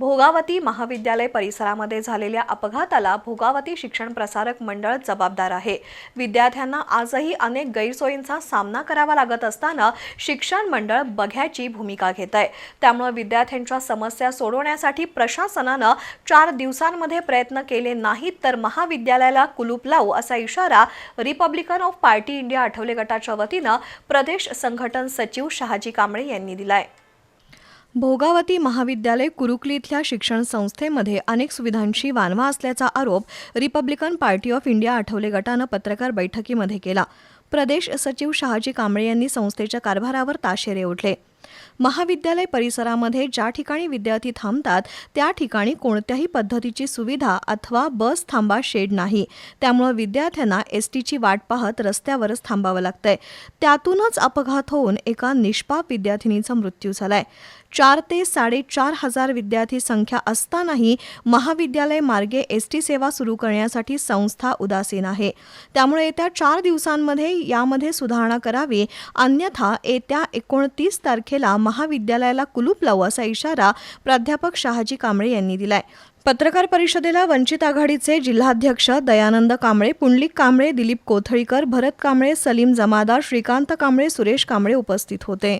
भोगावती महाविद्यालय परिसरामध्ये झालेल्या अपघाताला भोगावती शिक्षण प्रसारक मंडळ जबाबदार आहे. विद्यार्थ्यांना आजही अनेक गैरसोयींचा सामना करावा लागत असताना शिक्षण मंडळ बघ्याची भूमिका घेत आहे त्यामुळे विद्यार्थ्यांच्या समस्या सोडवण्यासाठी प्रशासनानं चार दिवसांमध्ये प्रयत्न केले नाहीत तर महाविद्यालयाला कुलूप लावू असा इशारा Republican of party India Athawale गटाच्या वतीनं प्रदेश संघटन सचिव शहाजी कांबळे यांनी दिलाय. भोगावती महाविद्यालय कुरुकली इथल्या शिक्षण संस्थेमध्ये अनेक सुविधांशी वानवा असल्याचा आरोप Republican party of India Athawale गटानं पत्रकार बैठकीमध्ये केला. प्रदेश सचिव शहाजी कांबळे यांनी संस्थेच्या कारभारावर ताशेरे ओढले. महाविद्यालय परिसरामध्ये ज्या ठिकाणी विद्यार्थी थांबतात त्या ठिकाणी कोणत्याही पद्धतीची सुविधा अथवा बस थांबा शेड नाही. त्यामुळे विद्यार्थ्यांना एस टीची वाट पाहत रस्त्यावरच थांबावं लागतंय. त्यातूनच अपघात होऊन एका निष्पाप विद्यार्थिनीचा मृत्यू झालाय. चार ते साडेचार हजार विद्यार्थी संख्या असतानाही महाविद्यालय मार्गे एस टी सेवा सुरू करण्यासाठी संस्था उदासीन आहे. त्यामुळे येत्या चार दिवसांमध्ये यामध्ये सुधारणा करावी अन्यथा येत्या एकोणतीस तारखेला महाविद्यालयाला कुलूप लावू असा इशारा प्राध्यापक शहाजी कांबळे यांनी दिलाय. पत्रकार परिषदेला वंचित आघाडीचे जिल्हाध्यक्ष दयानंद कांबळे पुंडलिक कांबळे दिलीप कोथळीकर भरत कांबळे सलीम जमादार श्रीकांत कांबळे सुरेश कांबळे उपस्थित होते.